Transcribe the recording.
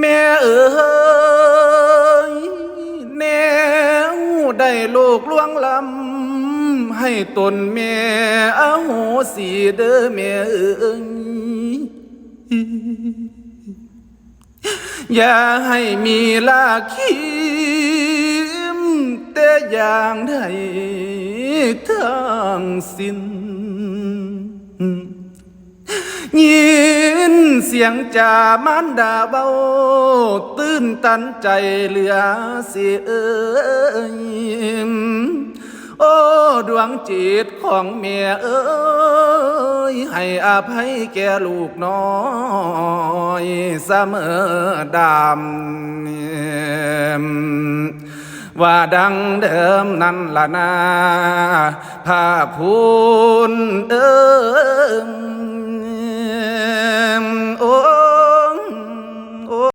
แม่เอ๋ยแนวได้ลูกล่วงลำ ให้ตนแม่เอาโหสีเด้อแม่เอ๋ยอย่าให้มีลาคิมแต่อย่างใดทั้งสิ้น ยินเสียงจามานดาเบา ตื้นตันใจเหลือเสียเอ่ยโอ้ดวงจิตของเมียเอ้ยให้อภัยแก่ลูกน้อยเสมอดำว่าดังเดิมนั่นละนาภาคพูนเอิง